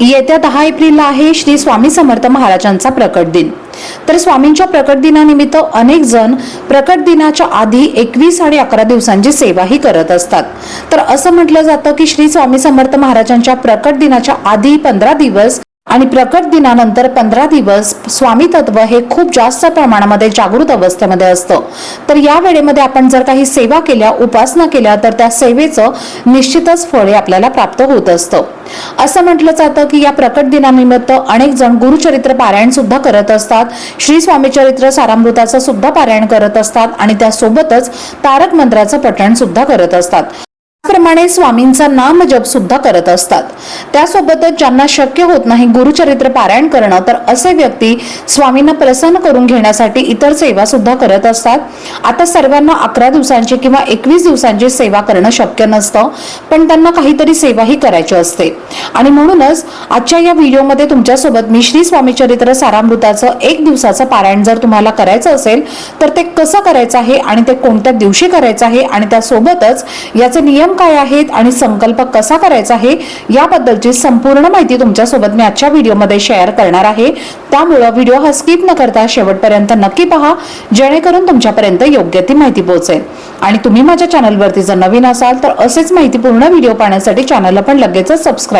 येत्या दहा एप्रिलला आहे श्री स्वामी समर्थ महाराजांचा प्रकट दिन. तर स्वामींच्या प्रकट दिनानिमित्त अनेक जण प्रकट दिनाच्या आधी एकवीस आणि अकरा दिवसांची सेवाही करत असतात. तर असं म्हटलं जातं की श्री स्वामी समर्थ महाराजांच्या प्रकट दिनाच्या आधी पंधरा दिवस आणि प्रकट दिनानंतर पंधरा दिवस स्वामी तत्व हे खूप जास्त प्रमाणामध्ये जागृत अवस्थेमध्ये असतं. तर या वेळेमध्ये आपण जर काही सेवा केल्या उपासना केल्या तर त्या सेवेचं निश्चितच फळे आपल्याला प्राप्त होत असतं. असं म्हटलं जातं की या प्रकट दिनानिमित्त अनेक जण गुरुचरित्र पारायण सुद्धा करत असतात. श्री स्वामीचरित्र सारामृताचं सुद्धा पारायण करत असतात आणि त्यासोबतच तारक मंत्राचं पठण सुद्धा करत असतात. त्याप्रमाणे स्वामींचा नाम जप सुद्धा करत असतात. त्यासोबतच ज्यांना शक्य होत नाही गुरुचरित्र पारायण करणं तर असे व्यक्ती स्वामींना प्रसन्न करून घेण्यासाठी इतर सेवा सुद्धा करत असतात. आता सर्वांना अकरा दिवसांची किंवा एकवीस दिवसांची सेवा करणं शक्य नसतं पण त्यांना काहीतरी सेवाही करायची असते. आणि म्हणूनच आजच्या या व्हिडिओमध्ये तुमच्यासोबत मी श्री स्वामी चरित्र सारामृताचं एक दिवसाचं पारायण जर तुम्हाला करायचं असेल तर ते कसं करायचं आहे आणि ते कोणत्या दिवशी करायचं आहे आणि त्यासोबतच याचे नियम काय आहेत आणि संकल्प कसा करायचा आहे याबद्दलची संपूर्ण माहिती तुमच्यासोबत मी आजच्या व्हिडिओमध्ये शेअर करणार आहे. त्यामुळं व्हिडिओ हा स्किप न करता शेवटपर्यंत नक्की पहा जेणेकरून तुमच्यापर्यंत योग्य ती माहिती पोहोचेल. आणि तुम्ही माझ्या चॅनलवरती जर नवीन असाल तर असेच माहितीपूर्ण व्हिडिओ पाहण्यासाठी चॅनलला पण लगेचच सबस्क्राईब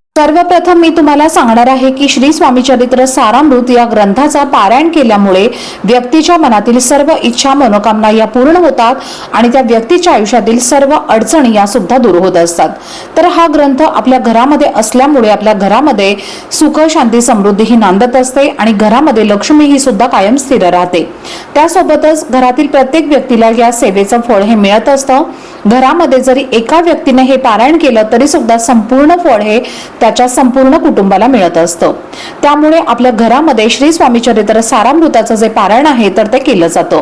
सर्वप्रथम मी तुम्हाला सांगणार आहे की श्री स्वामी चरित्र सारामृत या ग्रंथाचा पारायण केल्यामुळे व्यक्तीच्या मनातील सर्व इच्छा मनोकामना या पूर्ण होतात आणि त्या व्यक्तीच्या आयुष्यातील सर्व अडचणी या सुद्धा दूर होत असतात. तर हा ग्रंथ आपल्या घरामध्ये असल्यामुळे आपल्या घरामध्ये सुख शांती समृद्धी ही नांदत असते आणि घरामध्ये लक्ष्मी ही सुद्धा कायम स्थिर राहते. त्यासोबतच घरातील प्रत्येक व्यक्तीला या सेवेचं फळ हे मिळत असतं. घरामध्ये जरी एका व्यक्तीने हे पारायण केलं तरी सुद्धा संपूर्ण फळ हे त्याच्या संपूर्ण कुटुंबाला मिळत असतं. त्यामुळे आपल्या घरामध्ये श्री स्वामी चरित्र सारामृताचं जे पारायण आहे तर ते केलं जातं.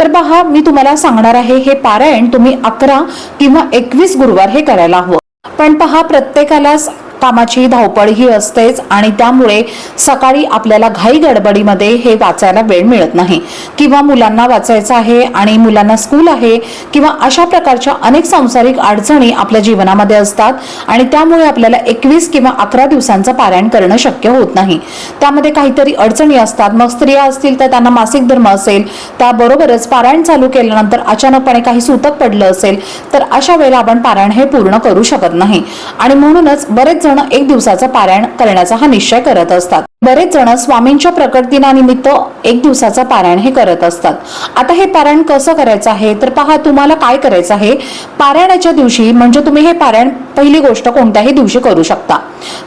तर पहा मी तुम्हाला सांगणार आहे हे पारायण तुम्ही अकरा किंवा एकवीस गुरुवार हे करायला हवं. पण पहा प्रत्येकालाच कामाची धावपळ ही असतेच आणि त्यामुळे सकाळी आपल्याला घाई गडबडीमध्ये हे वाचायला वेळ मिळत नाही. किंवा मुलांना वाचायचं आहे आणि मुलांना स्कूल आहे किंवा अशा प्रकारच्या अनेक सांसारिक अडचणी आपल्या जीवनामध्ये असतात आणि त्यामुळे आपल्याला एकवीस किंवा अकरा दिवसांचं पारायण करणं शक्य होत नाही. त्यामध्ये काहीतरी अडचणी असतात. मग स्त्रिया असतील तर त्यांना मासिक धर्म असेल त्याबरोबरच पारायण चालू केल्यानंतर अचानकपणे काही सूतक पडलं असेल तर अशा वेळेला आपण पारायण हे पूर्ण करू शकत नाही. आणि म्हणूनच बरेच जण एक दिवसाचं पारायण करण्याचा हा निश्चय करत असतात. बरेच जण स्वामींच्या प्रकट दिनानिमित्त एक दिवसाचं पारायण हे करत असतात. आता हे पारायण कसं करायचं आहे? तर पहा तुम्हाला काय करायचं आहे? पारायणाच्या दिवशी म्हणजे तुम्ही हे पारायण पहिली गोष्ट कोणत्याही दिवशी करू शकता.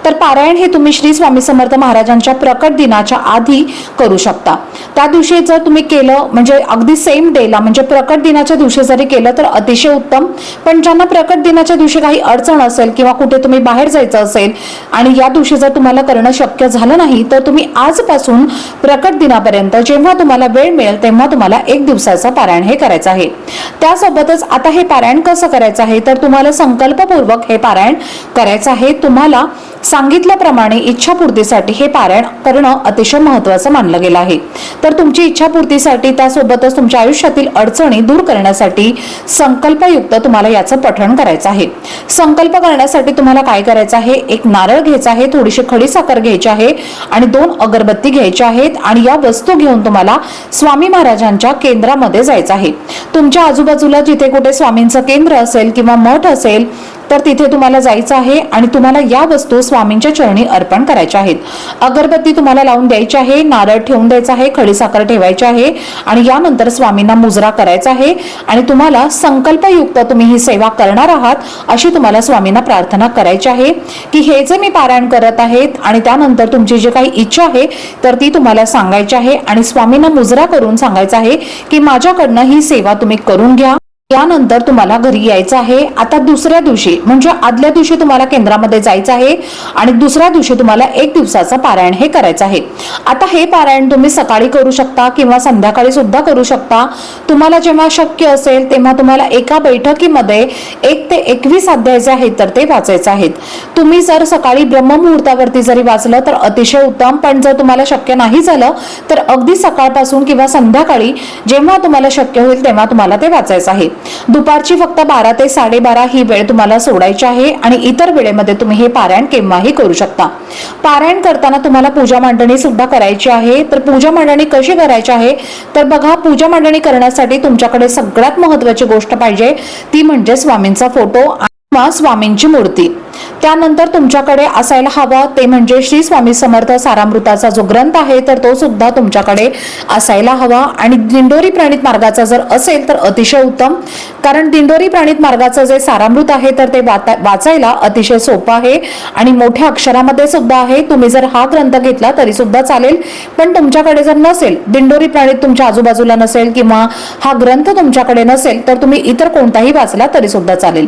तर पारायण हे तुम्ही श्री स्वामी समर्थ महाराजांच्या प्रकट दिनाच्या आधी करू शकता. त्या दिवशी जर तुम्ही केलं म्हणजे अगदी सेम डेला म्हणजे प्रकट दिनाच्या दिवशी जरी केलं तर अतिशय उत्तम. पण ज्यांना प्रकट दिनाच्या दिवशी काही अडचण असेल किंवा कुठे तुम्ही बाहेर जायचं असेल आणि या दिवशी जर तुम्हाला करणं शक्य झालं नाही तर तुम्ही आजपासून प्रकट दिनापर्यंत जेव्हा तुम्हाला वेळ मिळेल तेव्हा तुम्हाला एक दिवसाचं पारायण हे करायचं आहे. त्यासोबतच आता हे पारायण कसं करायचं आहे? तर तुम्हाला संकल्पपूर्वक हे पारायण करायचं आहे. तुम्हाला सांगितल्याप्रमाणे इच्छापूर्तीसाठी हे पारायण करणं अतिशय महत्वाचं मानलं गेलं आहे. तर तुमची इच्छापूर्तीसाठी त्यासोबतच तुमच्या आयुष्यातील अडचणी दूर करण्यासाठी संकल्पयुक्त तुम्हाला याचं पठण करायचं आहे. संकल्प करण्यासाठी तुम्हाला काय करायचं आहे? एक नारळ घ्यायचा आहे थोडीशी खडी साखर घ्यायची आहे आणि दोन अगरबत्ती घ्यायच्या आहेत आणि या वस्तू घेऊन तुम्हाला स्वामी महाराजांच्या केंद्रामध्ये जायचं आहे. तुमच्या आजूबाजूला जिथे कुठे स्वामींचं केंद्र असेल किंवा मठ असेल तर तिथे तुम्हाला जायचं आहे आणि तुम्हाला या वस्तू स्वामींच्या चरणी अर्पण करायच्या आहेत. अगरबत्ती तुम्हाला लावून द्यायची आहे नारळ ठेवून द्यायचा आहे खडीसाखर ठेवायची आहे आणि यानंतर स्वामींना मुजरा करायचा आहे आणि तुम्हाला संकल्पयुक्त तुम्ही ही सेवा करणार आहात अशी तुम्हाला स्वामींना प्रार्थना करायची आहे की हे जे मी पारायण करत आहेत आणि त्यानंतर तुमची जी काही इच्छा आहे तर ती तुम्हाला सांगायची आहे आणि स्वामींना मुजरा करून सांगायचं आहे की माझ्याकडनं ही सेवा तुम्ही करून घ्या. यानंतर तुम्हाला घरी यायचं आहे. आता दुसऱ्या दिवशी म्हणजे आदल्या दिवशी तुम्हाला केंद्रामध्ये जायचं आहे आणि दुसऱ्या दिवशी तुम्हाला एक दिवसाचं पारायण हे करायचं आहे. आता हे पारायण तुम्ही सकाळी करू शकता किंवा संध्याकाळी सुद्धा करू शकता. तुम्हाला जेव्हा शक्य असेल तेव्हा तुम्हाला एका बैठकीमध्ये एक ते एकवीस अध्याय जे आहेत तर ते वाचायचे आहेत. तुम्ही जर सकाळी ब्रह्ममुहूर्तावरती जरी वाचलं तर अतिशय उत्तम. पण जर तुम्हाला शक्य नाही झालं तर अगदी सकाळपासून किंवा संध्याकाळी जेव्हा तुम्हाला शक्य होईल तेव्हा तुम्हाला ते वाचायचं आहे. दुपारची फक्त बारा ते साडेबारा ही वेळ तुम्हाला सोडायची आहे आणि इतर वेळेमध्ये तुम्ही हे पारायण केव्हाही करू शकता. पारायण करताना तुम्हाला पूजा मांडणी सुद्धा करायची आहे. तर पूजा मांडणी कशी करायची आहे? तर बघा पूजा मांडणी करण्यासाठी तुमच्याकडे सगळ्यात महत्वाची गोष्ट पाहिजे ती म्हणजे स्वामींचा फोटो किंवा स्वामींची मूर्ती. त्यानंतर तुमच्याकडे असायला हवं. ते म्हणजे श्री स्वामी समर्थ सारामृताचा जो ग्रंथ आहे तर तो सुद्धा तुमच्याकडे असायला हवा. आणि दिंडोरी प्राणित मार्गाचा जर असेल तर अतिशय उत्तम. कारण दिंडोरी प्राणित मार्गाचं जे सारामृत आहे तर ते वाता- वाचायला अतिशय सोपं आहे. आणि मोठ्या अक्षरामध्ये सुद्धा आहे. तुम्ही जर हा ग्रंथ घेतला तरी सुद्धा चालेल. पण तुमच्याकडे जर नसेल दिंडोरी प्राणित तुमच्या आजूबाजूला नसेल किंवा हा ग्रंथ तुमच्याकडे नसेल तर तुम्ही इतर कोणताही वाचला तरी सुद्धा चालेल.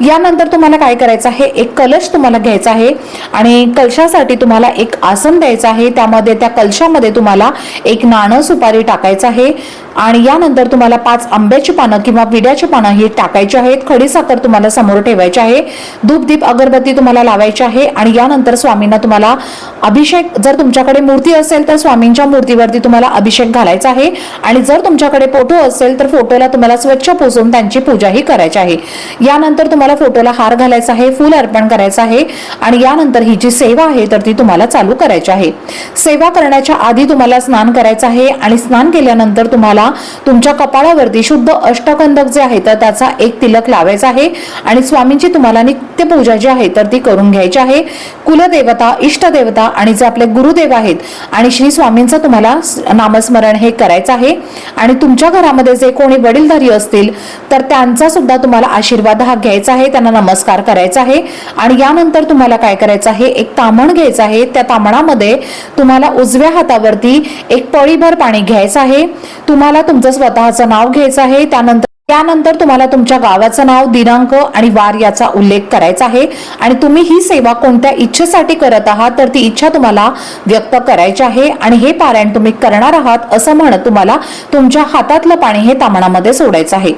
यानंतर तुम्हाला काय करायचं आहे? एक कलश तुम्हाला घ्यायचा आहे आणि कलशासाठी तुम्हाला एक आसन द्यायचं आहे. त्यामध्ये त्या कलशामध्ये तुम्हाला एक नाणं सुपारी टाकायचं आहे. आणि यानंतर तुम्हाला पाच आंब्याची पानं किंवा विड्याची पानं ही टाकायची आहेत. खडीसाखर तुम्हाला समोर ठेवायची आहे. धूप दीप अगरबत्ती तुम्हाला लावायची आहे. आणि यानंतर स्वामींना तुम्हाला अभिषेक जर तुमच्याकडे मूर्ती असेल तर स्वामींच्या मूर्तीवरती तुम्हाला अभिषेक घालायचा आहे. आणि जर तुमच्याकडे फोटो असेल तर फोटोला तुम्हाला स्वच्छ पुसून त्यांची पूजाही करायची आहे. यानंतर तुम्हाला फोटोला हार घालायचा आहे फूल अर्पण करायचं आहे. आणि यानंतर ही जी सेवा आहे तर ती तुम्हाला चालू करायची आहे. सेवा करण्याच्या आधी तुम्हाला स्नान करायचं आहे. आणि स्नान केल्यानंतर तुम्हाला तुमच्या कपाळावरती शुद्ध अष्टकंदक जे आहे तर त्याचा एक तिलक लावायचा आहे. आणि स्वामींची तुम्हाला नित्य पूजा जी आहे तर ती करून घ्यायची आहे. कुलदेवता इष्टदेवता आणि जे आपले गुरुदेव आहेत आणि श्री स्वामींचं तुम्हाला नामस्मरण हे करायचं आहे. आणि तुमच्या घरामध्ये जे कोणी वडीलधारी असतील तर त्यांचा सुद्धा तुम्हाला आशीर्वाद हा घ्यायचा आहे त्यांना नमस्कार करायचा आहे. आणि यानंतर तुम्हाला काय करायचं आहे एक तामण घ्यायचं आहे. त्या तामणामध्ये तुम्हाला उजव्या हातावरती एक पळीभर पाणी घ्यायचं आहे. तुम्हाला तुम्हाला तुमचं स्वतःचं नाव घ्यायचं आहे. त्यानंतर त्यानंतर तुम्हाला तुमच्या गावाचं नाव दिनांक आणि वार याचा उल्लेख करायचा आहे. आणि तुम्ही ही सेवा कोणत्या इच्छेसाठी करत आहात तर ती इच्छा तुम्हाला व्यक्त करायची आहे. आणि हे पारायण तुम्ही करणार आहात असं म्हणत तुम्हाला तुमच्या हातातलं पाणी हे तामणामध्ये सोडायचं आहे.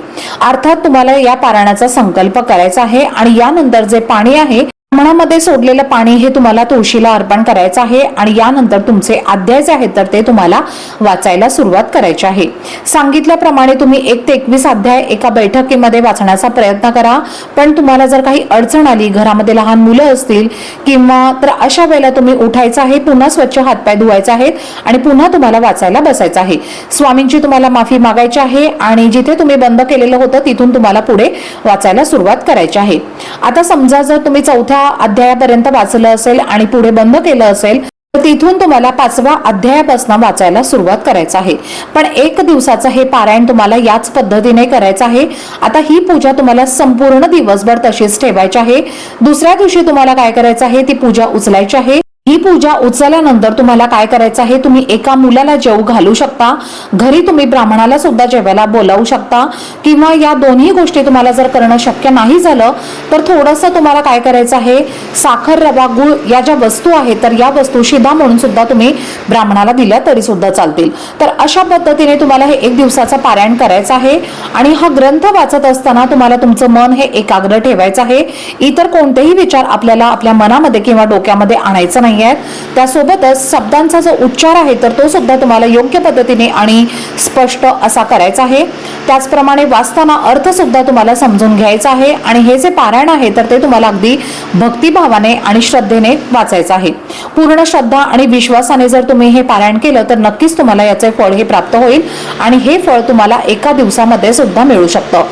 अर्थात तुम्हाला या पारायणाचा संकल्प करायचा आहे. आणि यानंतर जे पाणी आहे मनामध्ये सोडलेलं पाणी हे तुम्हाला तुळशीला अर्पण करायचं आहे आणि यानंतर तुमचे अध्याय जे आहेत तर ते तुम्हाला वाचायला सुरुवात करायची आहे. सांगितल्याप्रमाणे तुम्ही एक ते एकवीस अध्याय एका बैठकीमध्ये वाचण्याचा प्रयत्न करा. पण तुम्हाला जर काही अडचण आली घरामध्ये लहान मुलं असतील किंवा तर अशा वेळेला तुम्ही उठायचं आहे पुन्हा स्वच्छ हातपाय धुवायचे आहेत आणि पुन्हा तुम्हाला वाचायला बसायचं आहे. स्वामींची तुम्हाला माफी मागायची आहे आणि जिथे तुम्ही बंद केलेलं होतं तिथून तुम्हाला पुढे वाचायला सुरुवात करायची आहे. आता समजा जर तुम्ही चौथ्या अध्यायापर्यंत वाचलं असेल आणि पुढे बंद केलं असेल तर तिथून तुम्हाला पाचवा अध्यायापासून वाचायला सुरुवात करायचं आहे. पण एक दिवसाचं हे पारायण तुम्हाला याच पद्धतीने करायचं आहे. आता ही पूजा तुम्हाला संपूर्ण दिवसभर तशीच ठेवायची आहे. दुसऱ्या दिवशी तुम्हाला काय करायचं आहे? ती पूजा उचलायची आहे. ही पूजा उचलल्यानंतर तुम्हाला काय करायचं आहे? तुम्ही एका मुलाला जेवू घालू शकता. घरी तुम्ही ब्राह्मणाला सुद्धा जेवायला बोलावू शकता. किंवा या दोन्ही गोष्टी तुम्हाला जर करणं शक्य नाही झालं तर थोडंसं तुम्हाला काय करायचं आहे? साखर रवा गुळ या ज्या वस्तू आहेत तर या वस्तू शिधा म्हणून सुद्धा तुम्ही ब्राह्मणाला दिल्या तरी सुद्धा चालतील. तर अशा पद्धतीने तुम्हाला हे एक दिवसाचं पारायण करायचं आहे. आणि हा ग्रंथ वाचत असताना तुम्हाला तुमचं मन हे एकाग्र ठेवायचं आहे. इतर कोणतेही विचार आपल्याला आपल्या मनामध्ये किंवा डोक्यामध्ये आणायचं नाही आहे. त्यासोबतच शब्दांचा जो उच्चार आहे तर तो सुद्धा तुम्हाला योग्य पद्धतीने आणि स्पष्ट असा करायचा आहे. त्याचप्रमाणे वाचताना अर्थ सुद्धा तुम्हाला समजून घ्यायचा आहे आणि हे जे पारायण आहे तर ते तुम्हाला अगदी भक्तिभावाने आणि श्रद्धेने वाचायचं आहे. पूर्ण श्रद्धा आणि विश्वासाने जर तुम्ही हे पारायण केलं तर नक्कीच तुम्हाला याचे फळ हे प्राप्त होईल आणि हे फळ तुम्हाला एका दिवसामध्ये सुद्धा मिळू शकतं.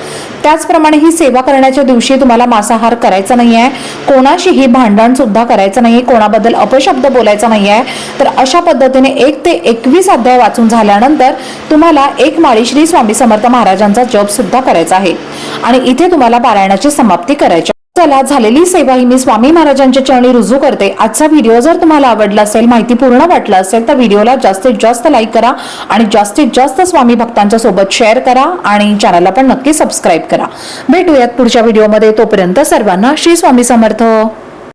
त्याचप्रमाणे ही सेवा करण्याच्या दिवशी तुम्हाला मांसाहार करायचा नाही आहे कोणाशीही भांडण सुद्धा करायचं नाही कोणाबद्दल अपशब्द बोलायचा नाही आहे तर अशा पद्धतीने एक ते एकवीस अध्याय वाचून झाल्यानंतर तुम्हाला एक माळी श्री स्वामी समर्थ महाराजांचा जप सुद्धा करायचा आहे आणि इथे तुम्हाला पारायणाची समाप्ती करायची आहे. चला झालेली सेवा ही मी स्वामी महाराजांच्या चरणी रुजू करते. आजचा व्हिडिओ जर तुम्हाला आवडला असेल माहिती पूर्ण वाटला असेल तर व्हिडिओला जास्तीत जास्त लाईक करा आणि जास्तीत जास्त स्वामी भक्तांच्या सोबत शेअर करा आणि चॅनलला पण नक्की सबस्क्राईब करा. भेटूयात पुढच्या व्हिडिओमध्ये तोपर्यंत सर्वांना श्री स्वामी समर्थ.